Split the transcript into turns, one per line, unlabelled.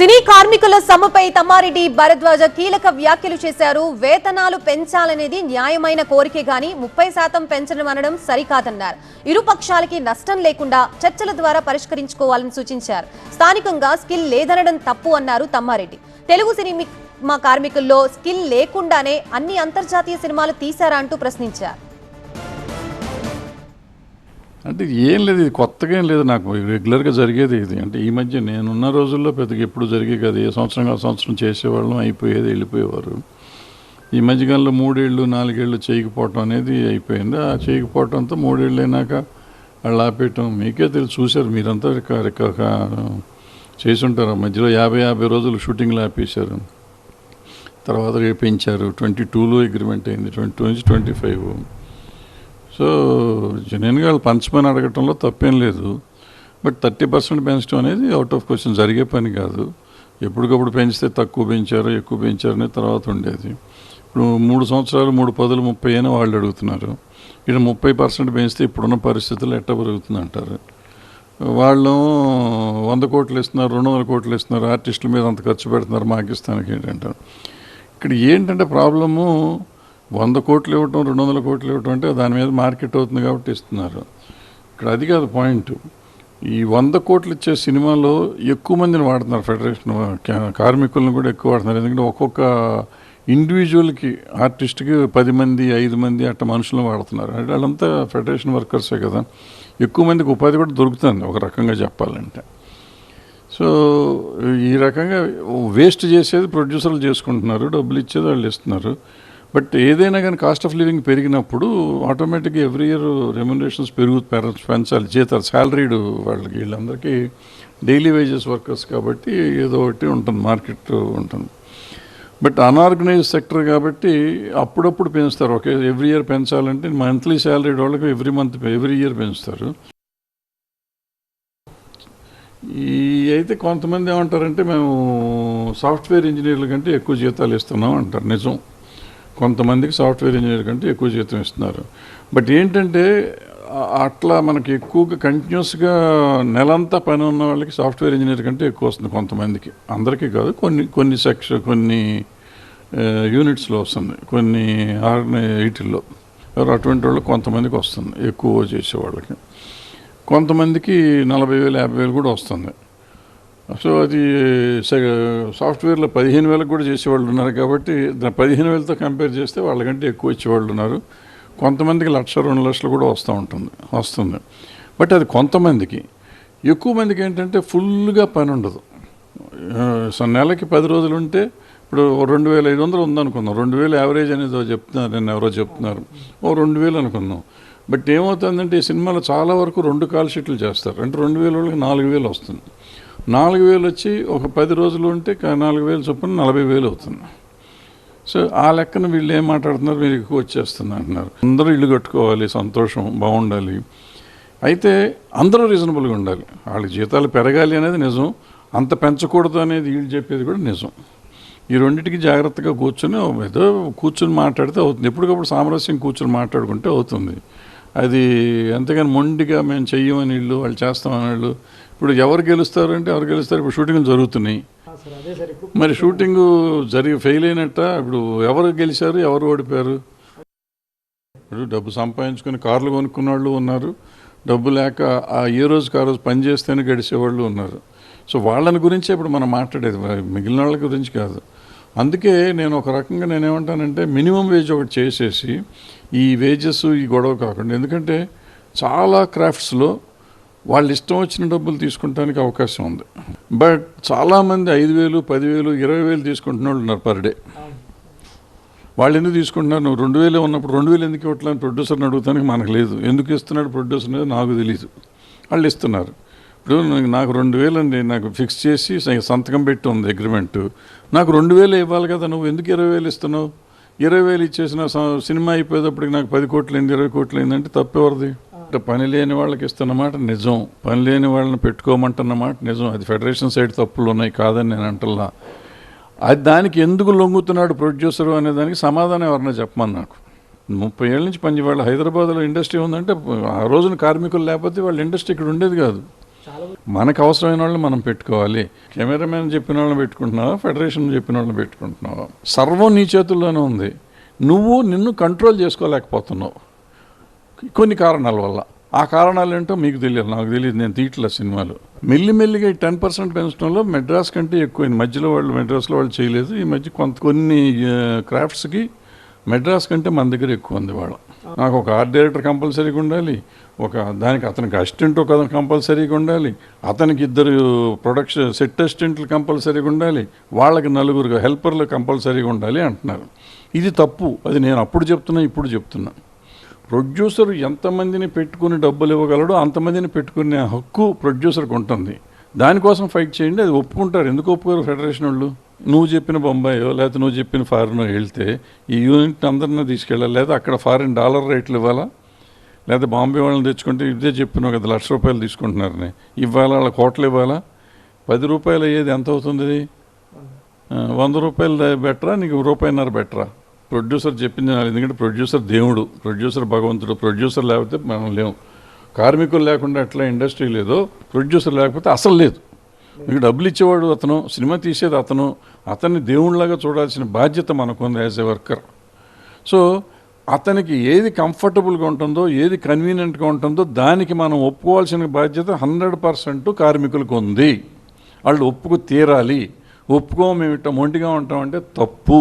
సినీ కార్మికుల సమ్మెపై తమ్మారెడ్డి భరద్వాజ కీలక వ్యాఖ్యలు చేశారు. వేతనాలు పెంచాలనేది న్యాయమైన కోరికే గాని ముప్పై శాతం పెంచడం అనడం సరికాదన్నారు. ఇరు పక్షాలకి నష్టం లేకుండా చర్చల ద్వారా పరిష్కరించుకోవాలని సూచించారు. స్థానికంగా స్కిల్ లేదనడం తప్పు అన్నారు తమ్మారెడ్డి. తెలుగు సినిమా కార్మికుల్లో స్కిల్ లేకుండానే అన్ని అంతర్జాతీయ సినిమాలు తీశారా అంటూ ప్రశ్నించారు.
అంటే ఏం లేదు ఇది కొత్తగా ఏం లేదు. నాకు రెగ్యులర్గా జరిగేది ఇది. అంటే ఈ మధ్య నేనున్న రోజుల్లో పెద్దగా ఎప్పుడు జరిగే కాదు. ఏ సంవత్సరం ఆ సంవత్సరం చేసేవాళ్ళం అయిపోయేది వెళ్ళిపోయేవారు. ఈ మధ్యకాలంలో మూడేళ్ళు నాలుగేళ్ళు చేయకపోవటం అనేది అయిపోయింది. ఆ చేయకపోవటంతో మూడేళ్ళు అయినాక వాళ్ళు ఆపేయటం మీకే తెలిసి. చూశారు మీరంతా చేసి ఉంటారు మధ్యలో యాభై యాభై రోజులు షూటింగ్లు ఆపేశారు. తర్వాత పెంచారు. ట్వంటీ టూలో అగ్రిమెంట్ అయింది. ట్వంటీ టూ నుంచి ట్వంటీ ఫైవ్. సో జెన్యున్గా వాళ్ళు పంచమని అడగటంలో తప్పేం లేదు. బట్ థర్టీ పర్సెంట్ పెంచడం అనేది అవుట్ ఆఫ్ క్వశ్చన్ జరిగే పని కాదు. ఎప్పటికప్పుడు పెంచితే తక్కువ పెంచారు ఎక్కువ పెంచారు అనేది తర్వాత ఉండేది. ఇప్పుడు మూడు సంవత్సరాలు మూడు పదులు ముప్పై అని వాళ్ళు అడుగుతున్నారు. ఇక్కడ ముప్పై పర్సెంట్ పెంచితే ఇప్పుడున్న పరిస్థితుల్లో ఎట్ట పెరుగుతుంది అంటారు వాళ్ళు వంద కోట్లు ఇస్తున్నారు రెండు వందల కోట్లు ఇస్తున్నారు ఆర్టిస్టుల మీద అంత ఖర్చు పెడుతున్నారు మాకిస్తానికి ఏంటంటారు? ఇక్కడ ఏంటంటే ప్రాబ్లము వంద కోట్లు ఇవ్వటం రెండు వందల కోట్లు ఇవ్వటం అంటే దాని మీద మార్కెట్ అవుతుంది కాబట్టి ఇస్తున్నారు. ఇక్కడ అది కాదు పాయింట్. ఈ వంద కోట్లు ఇచ్చే సినిమాలో ఎక్కువ మందిని వాడుతున్నారు ఫెడరేషన్ కార్మికులను కూడా ఎక్కువ వాడుతున్నారు. ఎందుకంటే ఒక్కొక్క ఇండివిజువల్కి ఆర్టిస్ట్కి పది మంది ఐదు మంది అట్ట మనుషులను వాడుతున్నారు. వాళ్ళంతా ఫెడరేషన్ వర్కర్సే కదా. ఎక్కువ మందికి ఉపాధి కూడా దొరుకుతుంది ఒక రకంగా చెప్పాలంటే. సో ఈ రకంగా వేస్ట్ చేసేది ప్రొడ్యూసర్లు చేసుకుంటున్నారు డబ్బులు ఇచ్చేది వాళ్ళు ఇస్తున్నారు. బట్ ఏదైనా కానీ కాస్ట్ ఆఫ్ లివింగ్ పెరిగినప్పుడు ఆటోమేటిక్గా ఎవ్రీ ఇయర్ రెమ్యునరేషన్స్ పెరుగు పెంచాలి జీతాలు శాలరీడ్ వాళ్ళకి వీళ్ళందరికీ డైలీ వేజెస్ వర్కర్స్ కాబట్టి ఏదో ఒకటి ఉంటుంది మార్కెట్ ఉంటుంది. బట్ అనార్గనైజ్ సెక్టర్ కాబట్టి అప్పుడప్పుడు పెంచుతారు. ఓకే ఎవ్రీ ఇయర్ పెంచాలంటే మంత్లీ శాలరీ వాళ్ళకి ఎవ్రీ మంత్ ఎవ్రీ ఇయర్ పెంచుతారు. ఈ అయితే కొంతమంది ఏమంటారంటే మేము సాఫ్ట్వేర్ ఇంజనీర్ల కంటే ఎక్కువ జీతాలు ఇస్తున్నాం అంటారు. నిజం. కొంతమందికి సాఫ్ట్వేర్ ఇంజనీర్ కంటే ఎక్కువ జీతం ఇస్తున్నారు. బట్ ఏంటంటే అట్లా మనకి ఎక్కువగా కంటిన్యూస్గా నెలంతా పని ఉన్న వాళ్ళకి సాఫ్ట్వేర్ ఇంజనీర్ కంటే ఎక్కువ వస్తుంది కొంతమందికి. అందరికీ కాదు కొన్ని కొన్ని సెక్షన్ కొన్ని యూనిట్స్లో వస్తుంది. కొన్ని ఆర్గనై వీటిల్లో అటువంటి వాళ్ళు కొంతమందికి వస్తుంది ఎక్కువ చేసే వాళ్ళకి కొంతమందికి నలభై వేలు యాభై వేలు కూడా వస్తుంది. సో అది సాఫ్ట్వేర్లో పదిహేను వేలకు కూడా చేసేవాళ్ళు ఉన్నారు కాబట్టి పదిహేను వేలతో కంపేర్ చేస్తే వాళ్ళకంటే ఎక్కువ ఇచ్చేవాళ్ళు ఉన్నారు. కొంతమందికి లక్ష రెండు లక్షలు కూడా వస్తూ ఉంటుంది వస్తుంది. బట్ అది కొంతమందికి. ఎక్కువ మందికి ఏంటంటే ఫుల్గా పని ఉండదు. సో నెలకి పది రోజులు ఉంటే ఇప్పుడు ఓ రెండు వేల ఐదు వందలు ఉందనుకుందాం. రెండు వేలు యావరేజ్ అనేది చెప్తున్నారు నేను ఎవరో చెప్తున్నారు. ఓ రెండు వేలు అనుకుందాం. బట్ ఏమవుతుందంటే ఈ సినిమాలో చాలా వరకు రెండు కాల్ షీట్లు చేస్తారు. అంటే రెండు వేల వాళ్ళకి నాలుగు వేలు వస్తుంది. నాలుగు వేలు వచ్చి ఒక పది రోజులు ఉంటే నాలుగు వేలు చొప్పున నలభై వేలు అవుతుంది. సో ఆ లెక్కన వీళ్ళు ఏం మాట్లాడుతున్నారు? మీరు ఎక్కువ వచ్చేస్తుంది అంటున్నారు. అందరూ ఇల్లు కట్టుకోవాలి సంతోషం బాగుండాలి. అయితే అందరూ రీజనబుల్గా ఉండాలి. వాళ్ళ జీతాలు పెరగాలి అనేది నిజం. అంత పెంచకూడదు అనేది వీళ్ళు చెప్పేది కూడా నిజం. ఈ రెండింటికి జాగ్రత్తగా కూర్చొని ఏదో కూర్చొని మాట్లాడితే అవుతుంది. ఎప్పటికప్పుడు సామరస్యం కూర్చొని మాట్లాడుకుంటే అవుతుంది. అది అంతేగాని మొండిగా మేము చెయ్యమని వీళ్ళు వాళ్ళు చేస్తామని వాళ్ళు. ఇప్పుడు ఎవరు గెలుస్తారు అంటే ఎవరు గెలుస్తారు? ఇప్పుడు షూటింగ్లు జరుగుతున్నాయి. మరి షూటింగ్ జరిగి ఫెయిల్ అయినట్ట? ఇప్పుడు ఎవరు గెలిచారు? ఎవరు ఓడిపోయారు? ఇప్పుడు డబ్బు సంపాదించుకొని కార్లు కొనుక్కున్న వాళ్ళు ఉన్నారు. డబ్బు లేక ఆ ఏ రోజుకి ఆ రోజు పని చేస్తేనే గడిచేవాళ్ళు ఉన్నారు. సో వాళ్ళని గురించే ఇప్పుడు మనం మాట్లాడేది. మిగిలిన వాళ్ళ గురించి కాదు. అందుకే నేను ఒక రకంగా నేనేమంటానంటే మినిమం వేజ్ ఒకటి చేసేసి ఈ వేజెస్ ఈ గొడవ కాకుండా. ఎందుకంటే చాలా క్రాఫ్ట్స్లో వాళ్ళు ఇష్టం వచ్చిన డబ్బులు తీసుకుంటానికి అవకాశం ఉంది. బట్ చాలామంది ఐదు వేలు పదివేలు ఇరవై వేలు తీసుకుంటున్న వాళ్ళు ఉన్నారు పర్ డే. వాళ్ళు ఎందుకు తీసుకుంటున్నారు? నువ్వు రెండు వేలు ఉన్నప్పుడు రెండు వేలు ఎందుకు ఇవ్వట్లేదు ప్రొడ్యూసర్ని అడుగుతానికి మనకు లేదు. ఎందుకు ఇస్తున్నాడు ప్రొడ్యూసర్ అనేది నాకు తెలియదు వాళ్ళు ఇస్తున్నారు. ఇప్పుడు నాకు- రెండు వేలు అండి నాకు ఫిక్స్ చేసి సంతకం పెట్టి ఉంది అగ్రిమెంట్ నాకు రెండు వేలు ఇవ్వాలి కదా నువ్వు ఎందుకు ఇరవై వేలు ఇస్తున్నావు? ఇరవై వేలు ఇచ్చేసిన స- సినిమా అయిపోయేటప్పటికి నాకు పది కోట్లు అయింది ఇరవై కోట్లు అయిందంటే తప్పేవరది? అంటే పని లేని వాళ్ళకి ఇస్తున్నమాట నిజం. పని లేని వాళ్ళని పెట్టుకోమంటున్నమాట నిజం. అది ఫెడరేషన్ సైడ్ తప్పులు ఉన్నాయి కాదని నేను అంటల్లా. అది దానికి ఎందుకు లొంగుతున్నాడు ప్రొడ్యూసరు అనే దానికి సమాధానం ఎవరన్నా చెప్పమని నాకు. ముప్పై ఏళ్ళ నుంచి పనిచేవాళ్ళు హైదరాబాద్లో ఇండస్ట్రీ ఉందంటే ఆ రోజున కార్మికులు లేకపోతే వాళ్ళ ఇండస్ట్రీ ఇక్కడ ఉండేది కాదు. మనకు అవసరమైన వాళ్ళని మనం పెట్టుకోవాలి. కెమెరామెన్ చెప్పిన వాళ్ళని పెట్టుకుంటున్నావా? ఫెడరేషన్ చెప్పిన వాళ్ళని పెట్టుకుంటున్నావా? సర్వం నీ చేతుల్లోనే ఉంది. నువ్వు నిన్ను కంట్రోల్ చేసుకోలేకపోతున్నావు. కొన్ని కారణాల వల్ల. ఆ కారణాలు ఏంటో మీకు తెలియదు. నాకు తెలియదు. నేను తీయట్లే సినిమాలు. మెల్లిమెల్లిగా టెన్ పర్సెంట్ పెంచడంలో మెడ్రాస్ కంటే ఎక్కువైంది. మధ్యలో వాళ్ళు మెడ్రాస్లో వాళ్ళు చేయలేదు. ఈ మధ్య కొంత కొన్ని క్రాఫ్ట్స్కి మెడ్రాస్ కంటే మన దగ్గర ఎక్కువ ఉంది వాళ్ళ. నాకు ఒక ఆర్ట్ డైరెక్టర్ కంపల్సరీగా ఉండాలి ఒక దానికి అతనికి అసిస్టెంట్ ఒక కంపల్సరీగా ఉండాలి అతనికి ఇద్దరు ప్రొడక్షన్ సెట్ అసిస్టెంట్లు కంపల్సరీగా ఉండాలి వాళ్ళకి నలుగురు హెల్పర్లు కంపల్సరీగా ఉండాలి అంటున్నారు. ఇది తప్పు. అది నేను అప్పుడు చెప్తున్నా ఇప్పుడు చెప్తున్నా. ప్రొడ్యూసర్ ఎంతమందిని పెట్టుకుని డబ్బులు ఇవ్వగలడో అంతమందిని పెట్టుకునే హక్కు ప్రొడ్యూసర్కి ఉంటుంది. దానికోసం ఫైట్ చేయండి అది ఒప్పుకుంటారు. ఎందుకు ఒప్పుకోరు ఫెడరేషన్ వాళ్ళు? నువ్వు చెప్పిన బొంబాయో లేకపోతే నువ్వు చెప్పిన ఫారినో వెళ్తే ఈ యూనిట్ని అందరినీ తీసుకెళ్ళాలి. లేదా అక్కడ ఫారిన్ డాలర్ రేట్లు ఇవ్వాలా? లేదా బాంబే వాళ్ళని తెచ్చుకుంటే ఇదే చెప్పినావు కదా లక్ష రూపాయలు తీసుకుంటున్నారని. ఇవ్వాలా? వాళ్ళ కోట్లు ఇవ్వాలా? పది రూపాయలు అయ్యేది ఎంత అవుతుంది వంద రూపాయలు బెటరా? నీకు రూపాయిన్నర బెటరా? ప్రొడ్యూసర్ చెప్పింది ఎందుకంటే ప్రొడ్యూసర్ దేవుడు ప్రొడ్యూసర్ భగవంతుడు ప్రొడ్యూసర్ లేకపోతే మనం లేవు కార్మికులు లేకుండా ఎట్లా ఇండస్ట్రీ లేదో ప్రొడ్యూసర్ లేకపోతే అసలు లేదు. మీకు డబ్బులు ఇచ్చేవాడు అతను సినిమా తీసేది అతను అతన్ని దేవుళ్ళగా చూడాల్సిన బాధ్యత మనకుంది యాజ్ ఎ వర్కర్. సో అతనికి ఏది కంఫర్టబుల్గా ఉంటుందో ఏది కన్వీనియంట్గా ఉంటుందో దానికి మనం ఒప్పుకోవాల్సిన బాధ్యత హండ్రెడ్ పర్సెంట్ కార్మికులకు ఉంది వాళ్ళు ఒప్పుకు తీరాలి. ఒప్పుకో మేము ఇట్ట మొండిగా ఉంటామంటే తప్పు.